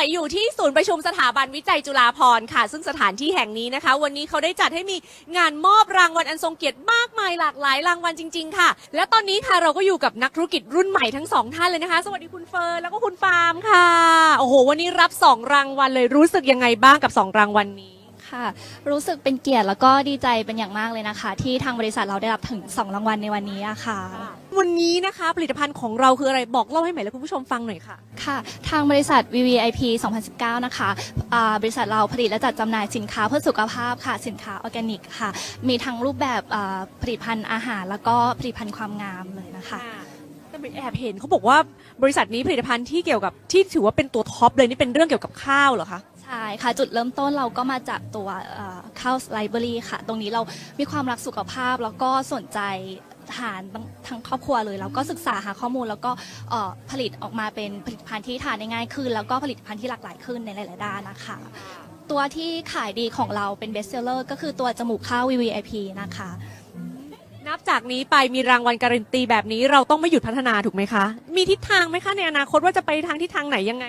ค่ะอยู่ที่ศูนย์ประชุมสถาบันวิจัยจุฬาภรณ์ค่ะ ซึ่งสถานที่แห่งนี้นะคะ วันนี้เขาได้จัดให้มีงานมอบรางวัลอันทรงเกียรติมากมายหลากหลายรางวัลจริง ๆ ค่ะ และตอนนี้ค่ะเราก็อยู่กับนักธุรกิจรุ่นใหม่ทั้งสองท่านเลยนะคะ สวัสดีคุณเฟิร์นแล้วก็คุณฟาร์มค่ะโอ้โหวันนี้รับสองรางวัลเลยรู้สึกยังไงบ้างกับสองรางวัลนี้ ค่ะ รู้สึกเป็นเกียรติแล้วก็ดีใจเป็นอย่างมากเลยนะคะ ที่ทางบริษัทเราได้รับถึง 2 รางวัลในวันนี้อะค่ะ วันนี้นะคะผลิตภัณฑ์ของเราคืออะไรบอกเล่าให้ใหม่และคุณผู้ชมฟังหน่อยค่ะ ค่ะ ทางบริษัท VVIP 2019 นะคะอ่าบริษัทเราผลิตและจัดจำหน่ายสินค้าเพื่อสุขภาพค่ะ สินค้าออร์แกนิกค่ะ มีทั้งรูปแบบอ่าผลิตภัณฑ์อาหาร แล้วก็ผลิตภัณฑ์ความงามเลยนะคะ แต่ไปแอบเห็นเขาบอกว่าบริษัทนี้ผลิตภัณฑ์ที่เกี่ยวกับที่ถือว่าเป็นตัวท็อปเลยนี่เป็นเรื่องเกี่ยวกับข้าวเหรอคะ ใช่ค่ะจุดเริ่มต้นเราก็มาจากตัวข้าวไลบรารีค่ะ ตรงนี้เรามีความรักสุขภาพแล้วก็สนใจทานทั้งครอบครัวเลยแล้วก็ศึกษาหาข้อมูลแล้วก็ผลิตออกมาเป็นผลิตภัณฑ์ที่ทานได้ง่ายขึ้น แล้วก็ผลิตภัณฑ์ที่หลากหลายขึ้นในหลาย ๆ ด้านนะคะ ตัวที่ขายดีของเราเป็นเบสเซลเลอร์ก็คือตัวจมูกข้าว VVIP นะคะ นับจากนี้ไปมีรางวัลการันตีแบบนี้เราต้องไม่หยุดพัฒนาถูกไหมคะ มีทิศทางไหมคะในอนาคตว่าจะไปทางทิศทางไหนยังไง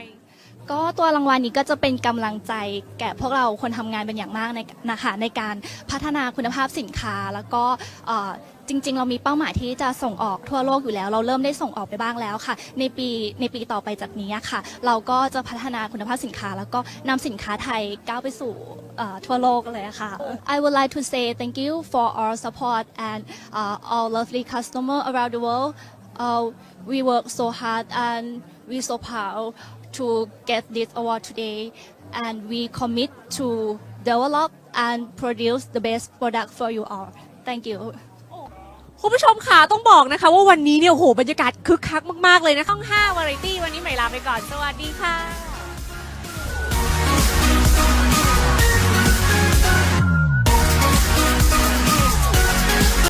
ก็ตัวรางวัลนี้ก็จะเป็นกำลังใจแก่พวกเราคนทำงานเป็นอย่างมากในนะคะในการพัฒนาคุณภาพสินค้า แล้วก็เอ่อจริง ๆ เรามีเป้าหมายที่จะส่งออกทั่วโลกอยู่แล้ว เราเริ่มได้ส่งออกไปบ้างแล้วค่ะ ในปีในปีต่อไปจากนี้ค่ะ เราก็จะพัฒนาคุณภาพสินค้า แล้วก็นำสินค้าไทยก้าวไปสู่เอ่อทั่วโลกเลยค่ะ I would like to say thank you for our support and uh, our lovely customer around the world uh, we work so hard and we so proud to get this award today and we commit to develop and produce the best product for you all thank you คุณผู้ชมค่ะต้องบอกนะคะ ว่าวันนี้เนี่ยโอ้โหบรรยากาศคึกคักมาก ๆ เลยนะช่อง5วาไรตี้วันนี้ใหม่ลาไปก่อน สวัสดีค่ะ